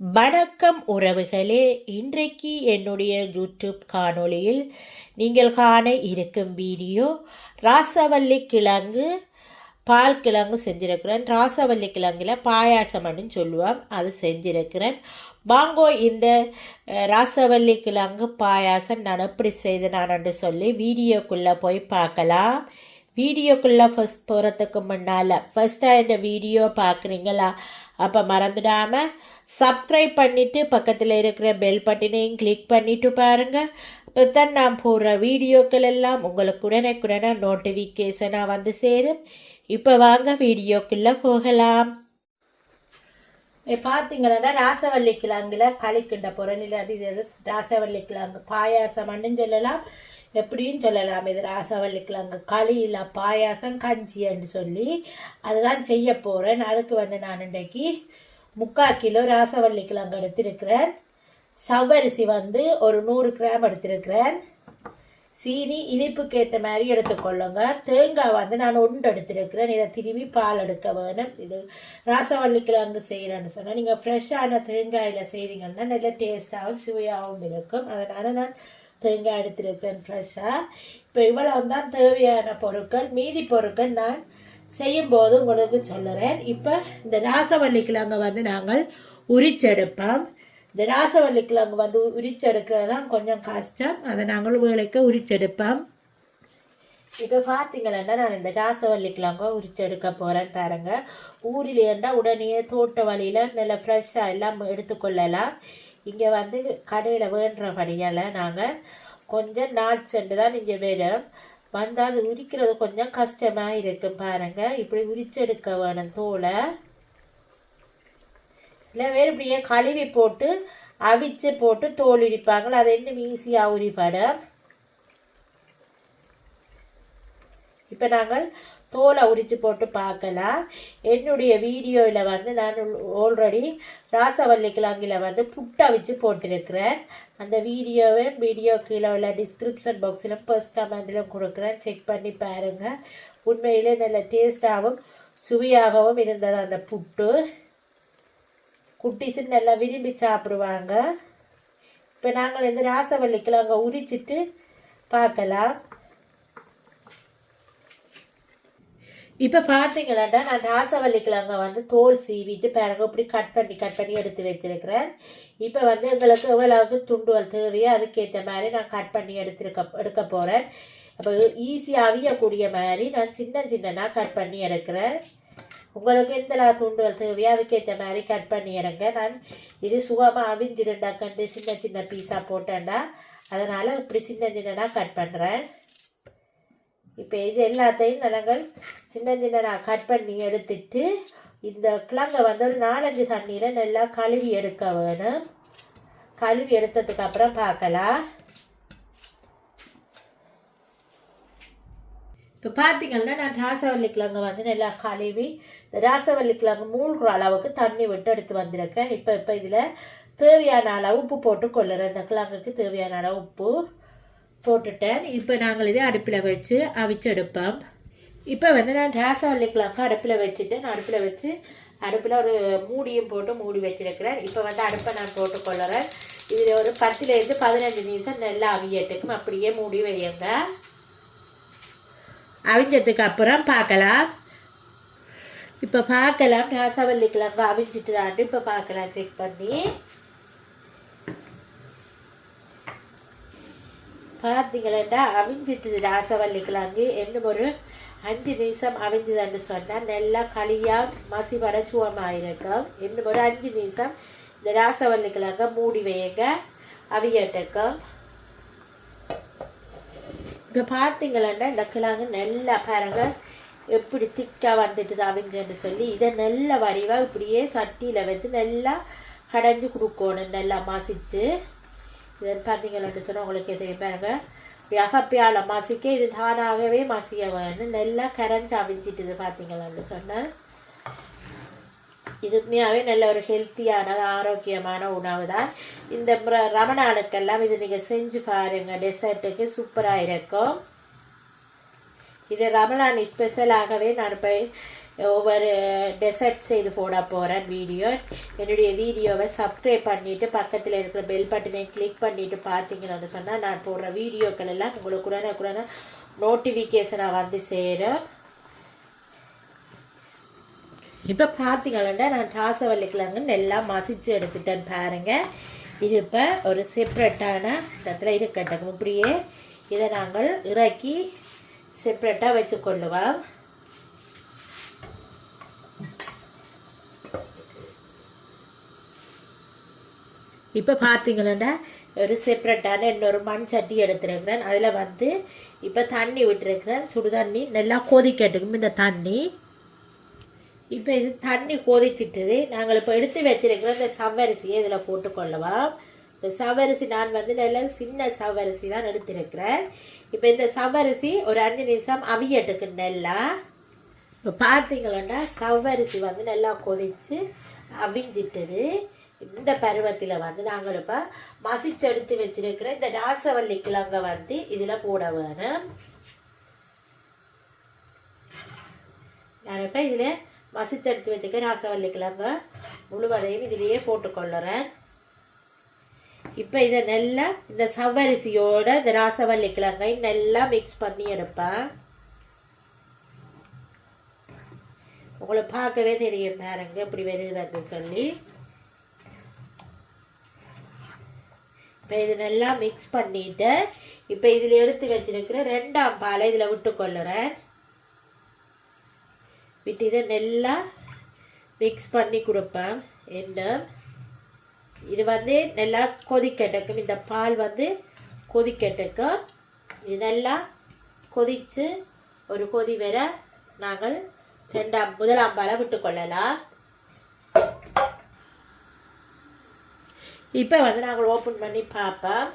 வணக்கம் உறவுகளே. இன்றைக்கு என்னுடைய யூடியூப் காணொளியில் நீங்கள் காண இருக்கும் வீடியோ ராசவல்லி கிழங்கு பால் கிழங்கு செஞ்சிருக்கிறேன். ராசவல்லி பாயாசம் பாயாசம்னு சொல்லுவோம். அது செஞ்சிருக்கிறேன். வாங்கோ இந்த ராசவல்லி கிழங்கு பாயாசம் நான் எப்படி செய்தனான்னு சொல்லி வீடியோக்குள்ளே போய் பார்க்கலாம். வீடியோக்குள்ளே ஃபஸ்ட் போகிறதுக்கு முன்னால் ஃபஸ்ட்டாக இந்த வீடியோ பார்க்குறீங்களா அப்போ மறந்துடாமல் சப்ஸ்கிரைப் பண்ணிவிட்டு பக்கத்தில் இருக்கிற பெல் பட்டினையும் கிளிக் பண்ணிவிட்டு பாருங்கள் இப்போ தான் நான் போடுற வீடியோக்கள் எல்லாம் உங்களுக்கு உடனே நோட்டிஃபிகேஷனாக வந்து சேரும். இப்போ வாங்க வீடியோக்குள்ளே போகலாம். இப்போ பார்த்தீங்கன்னா ராசவல்லி கிழங்குல களிக்கின்ற பொருளில் இது ராசவல்லி கிழங்கு பாயாசம்னு சொல்லலாம். எப்படியும் சொல்லலாம். இது ராசவள்ளிக்கிழங்கு. களியில் பாயாசம் கஞ்சின்னு சொல்லி அதுதான் செய்ய போகிறேன் அதுக்கு வந்து நான் இன்றைக்கு முக்கால் கிலோ ராசவல்லி கிழங்கு எடுத்திருக்கிறேன். சவ்வரிசி வந்து ஒரு நூறு கிராம் எடுத்திருக்கிறேன். சீனி இனிப்புக்கு ஏற்ற மாதிரி எடுத்துக்கொள்ளுங்க. தேங்காய் வந்து நான் ஒன்று எடுத்திருக்கிறேன். இதை திரும்பி பால் எடுக்க வேணும். இது ராசவல்லி கிழங்கு செய்கிறேன்னு சொன்னால் நீங்கள் ஃப்ரெஷ்ஷான தேங்காயில் செய்தீங்கன்னா நல்ல டேஸ்ட்டாகவும் சுவையாகவும் இருக்கும். அதனால் நான் தேங்காய் எடுத்திருப்பேன் ஃப்ரெஷ்ஷாக இப்போ இவ்வளவு தான் தேவையான பொருட்கள் மீதி பொருட்கள் நான் செய்யும்போது உங்களுக்கு சொல்லுறேன். இப்போ இந்த ராசவல்லி கிழங்கை வந்து நாங்கள் உரிச்செடுப்போம். இந்த ராசவல்லி கிழங்கு வந்து உரிச்செடுக்கிறது தான் கொஞ்சம் கஷ்டம். அதை நாங்கள் உங்களுக்கு உரிச்செடுப்போம். இப்போ பார்த்தீங்கன்னா நான் இந்த ராசவல்லி கிழங்கை உரிச்செடுக்க போகிறேன் பாருங்கள் ஊரிலேண்டா உடனே தோட்ட வழியில் நல்லா ஃப்ரெஷ்ஷாக எல்லாம் எடுத்துக்கொள்ளலாம் இங்கே வந்து கடையில் வேண்டுறபடியால் நாங்கள் கொஞ்சம் நாட் சென்று தான் இங்கே வரும். வந்து அது உரிக்கிறது கொஞ்சம் கஷ்டமாக இருக்கும் பாருங்க. இப்படி உரிச்செடுக்க வேணும் தோலை. சில பேர் இப்படியே கழுவி போட்டு அவிச்சு போட்டு தோல் உரிப்பாங்களோ அது இன்னும் ஈஸியாக உரிப்படும். இப்போ நாங்கள் தோலை உரித்து போட்டு பார்க்கலாம். என்னுடைய வீடியோவில் வந்து நான் ஆல்ரெடி ராசவல்லி கிழங்கில் வந்து புட்டை வச்சு போட்டிருக்கிறேன். அந்த வீடியோவை வீடியோ கீழே உள்ள டிஸ்கிரிப்ஷன் பாக்ஸில் ஃபர்ஸ்ட் கமெண்டிலும் கொடுக்குறேன். செக் பண்ணி பாருங்கள் உண்மையிலே நல்ல டேஸ்டாகவும் சுவையாகவும் இருந்தது அந்த புட்டு. குட்டிஸும் நல்லா விரும்பி சாப்பிடுவாங்க. இப்போ நாங்கள் இந்த ராசவல்லி கிழங்க உரிச்சிட்டு பார்க்கலாம். இப்போ பார்த்தீங்கன்னா நான் ராசவல்லி கிழங்க வந்து தோல் சீவிட்டு பிறகு இப்படி கட் பண்ணி கட் பண்ணி எடுத்து வச்சிருக்கிறேன். இப்போ வந்து எங்களுக்கு எவ்வளவு துண்டுகள் தேவையோ அதுக்கேற்ற மாதிரி நான் கட் பண்ணி எடுத்துருக்க எடுக்க போகிறேன் அப்போ ஈஸியாக அவியக்கூடிய மாதிரி நான் சின்ன சின்னதாக கட் பண்ணி எடுக்கிறேன். உங்களுக்கு எந்த துண்டுகள் தேவையோ அதுக்கேற்ற மாதிரி கட் பண்ணி எடுங்க. நான் இது சுகமாக அவிஞ்சிருண்டா கண்டு சின்ன சின்ன பீஸாக போட்டேன்டா. அதனால் இப்படி சின்ன சின்னதாக கட் பண்ணுறேன் இப்போ இது எல்லாத்தையும் நாங்கள் சின்ன சின்னதாக கட் பண்ணி எடுத்துட்டு இந்த கிழங்கை வந்து ஒரு நாலஞ்சு தண்ணியில் நல்லா கழுவி எடுக்க வேணும். கழுவி எடுத்ததுக்கு அப்புறம் பார்க்கலாம். இப்போ பார்த்தீங்கன்னா நான் ராசவல்லி கிழங்கு வந்து நல்லா கழுவி ராசவல்லி கிழங்கு மூழ்கிற அளவுக்கு தண்ணி விட்டு எடுத்து வந்திருக்கேன். இப்போ இப்போ இதில் தேவையான அளவு உப்பு போட்டு கொள்ளுறேன். இந்த கிழங்குக்கு தேவையான அளவு உப்பு. போட்டுட்டேன். இப்போ நாங்கள் இதை அடுப்பில் வச்சு அவிச்சு எடுப்போம் இப்போ வந்து நான் ராசவல்லி அடுப்பில் வச்சுட்டு நான் அடுப்பில் வச்சு அடுப்பில் ஒரு மூடியும் போட்டு மூடி வச்சுருக்கிறேன். இப்போ வந்து அடுப்பை நான் போட்டு கொள்ளுறேன். இதில் ஒரு பத்துலேருந்து பதினஞ்சு நிமிஷம் நல்லா அவியட்டுக்கும் அப்படியே மூடி வையுங்க. அவிஞ்சதுக்கு அப்புறம் பார்க்கலாம். இப்போ பார்க்கலாம். ராசவல்லி கிழங்கு அவிஞ்சிட்டு தாண்டு இப்போ பார்க்கலாம். செக் பண்ணி. பார்த்தீங்களா அவிஞ்சிட்டுது ராசவல்லி கிழங்கு இன்னும் ஒரு அஞ்சு நிமிஷம் அவிஞ்சுதுன்னு சொன்னால் நல்லா களியாக மசிபட சுவமாக இருக்கும் இன்னும் ஒரு அஞ்சு நிமிஷம் இந்த ராசவல்லி கிழங்க மூடி வைங்க அவியட்டுக்கும். இப்போ பார்த்தீங்களா இந்த கிழங்கு நல்லா பாருங்க. எப்படி திக்காக வந்துட்டு அவிஞ்சன்னு சொல்லி இதை நல்ல வடிவாக இப்படியே சட்டியில் வச்சு நல்லா கடைஞ்சி கொடுக்கணும். நல்லா மசிச்சு. இது பார்த்தீங்களான்னு சொன்னால் உங்களுக்கு தெரியும் பாருங்க. அகப்பியால் மசிக்க இது தானாகவே மசிய வேணும் நல்லா கரைஞ்சி அவிஞ்சிட்டுது பார்த்தீங்களான்னு சொன்னால் இது உண்மையாகவே நல்ல ஒரு ஹெல்த்தியான ஆரோக்கியமான உணவு தான். இந்த ரமணாளுக்கெல்லாம் ரமணானுக்கெல்லாம் இது நீங்கள் செஞ்சு பாருங்கள் டெசர்ட்டுக்கு சூப்பராக இருக்கும். இது ரமணான் ஸ்பெஷலாகவே நான் போய் ஒவ்வொரு டெசர்ட் செய்து போட போகிறேன் வீடியோ என்னுடைய வீடியோவை சப்ஸ்கிரைப் பண்ணிவிட்டு பக்கத்தில் இருக்கிற பெல் பட்டனை கிளிக் பண்ணிவிட்டு பார்த்தீங்கன்னு சொன்னால் நான் போடுற வீடியோக்கள் எல்லாம் உங்களுக்கு உடனே உடனே நோட்டிஃபிகேஷனாக வந்து சேரும். இப்போ பார்த்தீங்கன்னா நான் ராசவள்ளி நல்லா மசிச்சு எடுத்துட்டேன் பாருங்க. இது இப்போ ஒரு செப்ரேட்டான இடத்துல இருக்கட்டும். இப்படியே இதை நாங்கள் இறக்கி செப்ரேட்டாக வச்சுக்கொள்ளுவோம். இப்போ பார்த்தீங்கன்னா ஒரு செப்ரேட்டான இன்னொரு மண் சட்டி எடுத்துருக்கிறேன். அதில் வந்து இப்போ தண்ணி விட்டுருக்கிறேன். சுடு தண்ணி நல்லா கொதிக்கட்டுக்கும் இந்த தண்ணி. இப்போ இது தண்ணி கொதிச்சிட்டுது. நாங்கள் இப்போ எடுத்து வச்சிருக்கிற இந்த சவ்வரிசியை இதில் போட்டுக்கொள்ளலாம் இந்த சவரிசி நான் வந்து நல்ல சின்ன சவ்வரிசி தான் எடுத்திருக்கிறேன். இப்போ இந்த சவ்வரிசி ஒரு அஞ்சு நிமிஷம் அவியட்டுக்கு நல்லா. இப்போ பார்த்தீங்களா சவ்வரிசி வந்து நல்லா கொதித்து அவிஞ்சிட்டுது. இந்த பருவத்தில் வந்து நாங்கள் இப்போ மசிச்செடுத்து வச்சிருக்கிற இந்த ராசவள்ளி கிழங்கை வந்து இதில் போட வேணும். நான் இப்போ இதில் மசிச்செடுத்து வச்சுக்க ராசவள்ளி கிழங்கை முழுவதையும் இதிலேயே போட்டுக்கொள்ளுறேன் இப்போ இதை நல்லா இந்த சவ்வரிசியோட இந்த ராசவள்ளி கிழங்கை நல்லா மிக்ஸ் பண்ணி எடுப்பேன். உங்களை பார்க்கவே தெரியும் பாருங்க இப்படி அப்படின்னு சொல்லி. இப்போ இது நல்லா மிக்ஸ் பண்ணிட்டு இப்போ இதில் எடுத்து வச்சிருக்கிற ரெண்டாம் பாலை இதில் விட்டு கொள்ளுறேன். விட்டு இதை நல்லா மிக்ஸ் பண்ணி கொடுப்பேன். என்ன? இது வந்து நல்லா கொதிக்கட்டுக்கும் இந்த பால் வந்து கொதிக்கட்டுக்கும் இது நல்லா கொதித்து ஒரு கொதி வர நாங்கள் ரெண்டாம் முதலாம் பாலை விட்டு கொள்ளலாம். இப்போ வந்து நாங்கள் ஓப்பன் பண்ணி பார்ப்போம்.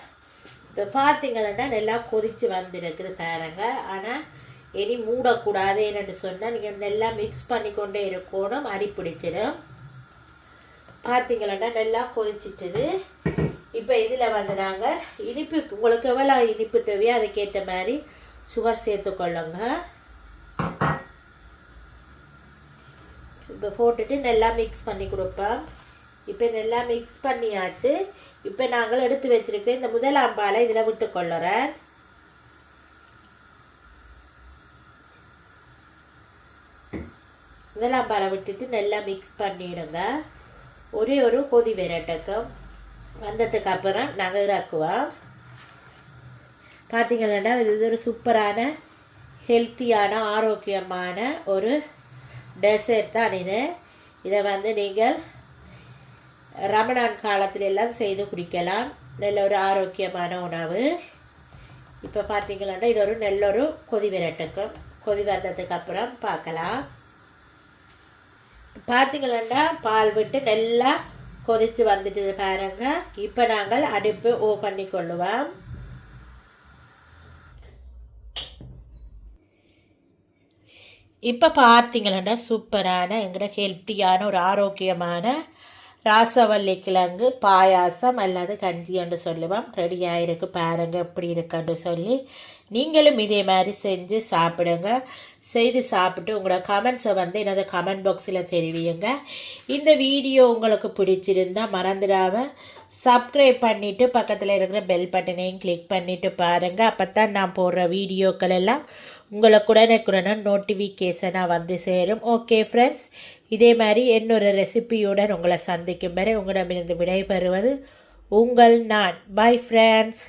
இப்போ பார்த்தீங்கன்னா நல்லா கொதித்து வந்திருக்குது பாருங்க. ஆனால் இனி மூடக்கூடாது என்னென்னு சொன்னால் நீங்கள் நல்லா மிக்ஸ் பண்ணி கொண்டே இருக்கணும். அடி பிடிச்சிடும். பார்த்தீங்களா நல்லா கொதிச்சிட்டுது. இப்போ இதில் வந்து நாங்கள் இனிப்பு உங்களுக்கு எவ்வளோ இனிப்பு தேவையோ அதுக்கேற்ற மாதிரி சுகர் சேர்த்துக்கொள்ளுங்க இப்போ போட்டுட்டு நல்லா மிக்ஸ் பண்ணி கொடுப்பேன் இப்போ நல்லா மிக்ஸ் பண்ணியாச்சு. இப்போ நாங்கள் எடுத்து வச்சிருக்க இந்த முதலாம் பாலை இதில் விட்டு கொள்ளுறேன். முதலாம் பாலை விட்டுட்டு நல்லா மிக்ஸ் பண்ணிடுங்க. ஒரே ஒரு கொதி விரட்டக்கம். வந்ததுக்கு அப்புறம் நாங்கள் இறக்குவோம். பார்த்தீங்கன்னா இது ஒரு சூப்பரான ஹெல்த்தியான ஆரோக்கியமான ஒரு டெசர்ட் தான் இது. இதை வந்து நீங்கள் ரமணான் காலத்துல எல்லாம் செய்து குடிக்கலாம். நல்ல ஒரு ஆரோக்கியமான உணவு. இப்போ பார்த்தீங்கன்னா இது ஒரு நல்ல ஒரு கொதி விரட்டுக்கும் கொதி வந்ததுக்கு அப்புறம் பார்க்கலாம் பார்த்தீங்களா பால் விட்டு நல்லா கொதித்து வந்துட்டு பாருங்க. இப்போ நாங்கள் அடுப்பு ஓ பண்ணி கொள்ளுவோம். இப்போ பார்த்தீங்களா சூப்பரான எங்களோட ஹெல்த்தியான ஒரு ஆரோக்கியமான ராசவல்லி கிழங்கு பாயாசம் அல்லது கஞ்சி என்று சொல்லுவோம். ரெடி ஆகிருக்கு பாருங்க எப்படி இருக்குன்னு சொல்லி. நீங்களும் இதே மாதிரி செஞ்சு சாப்பிடுங்க. செய்து சாப்பிட்டு உங்களோட கமெண்ட்ஸை வந்து எனது கமெண்ட் பாக்ஸில் தெரிவியுங்க. இந்த வீடியோ உங்களுக்கு பிடிச்சிருந்தா மறந்துடாமல் சப்ஸ்கிரைப் பண்ணிவிட்டு பக்கத்தில் இருக்கிற பெல் பட்டனையும் கிளிக் பண்ணிவிட்டு பாருங்கள் அப்போ தான் நான் போடுற வீடியோக்கள் எல்லாம் உங்களுக்கு உடனுக்குடனே நோட்டிஃபிகேஷனாக வந்து சேரும். ஓகே ஃப்ரெண்ட்ஸ் இதே மாதிரி இன்னொரு ரெசிபியுடன் உங்களை சந்திக்கும் வரை உங்களிடமிருந்து விடைபெறுவது உங்கள் நான். Bye friends